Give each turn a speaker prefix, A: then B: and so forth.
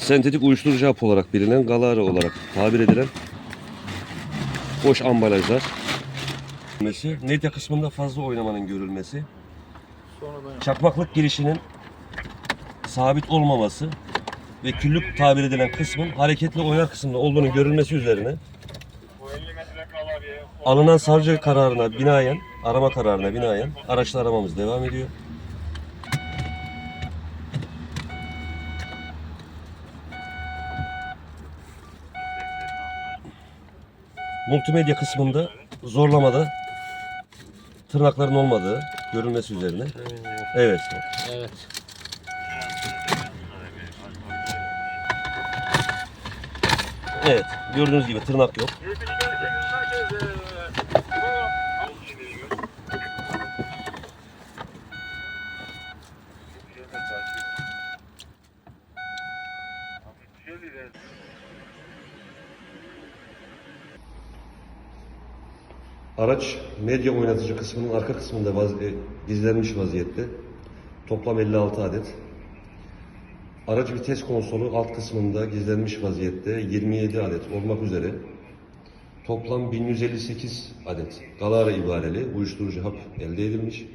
A: sentetik uyuşturucu hap olarak bilinen, galara olarak tabir edilen boş ambalajlar. Medya kısmında fazla oynamanın görülmesi. Çakmaklık girişinin sabit olmaması ve küllük tabir edilen kısmın hareketli oynar kısmında olduğunu görülmesi üzerine alınan savcı kararına binaen, arama kararına binaen araçla aramamız devam ediyor. Multimedya kısmında zorlamada tırnakların olmadığı görülmesi üzerine. Evet.
B: Evet.
A: Evet. Gördüğünüz gibi tırnak yok. Araç medya oynatıcı kısmının arka kısmında vaz- e, gizlenmiş vaziyette. Toplam 56 adet. Aracı vites konsolu alt kısmında gizlenmiş vaziyette 27 adet olmak üzere toplam 1158 adet galara ibareli uyuşturucu hap elde edilmiş.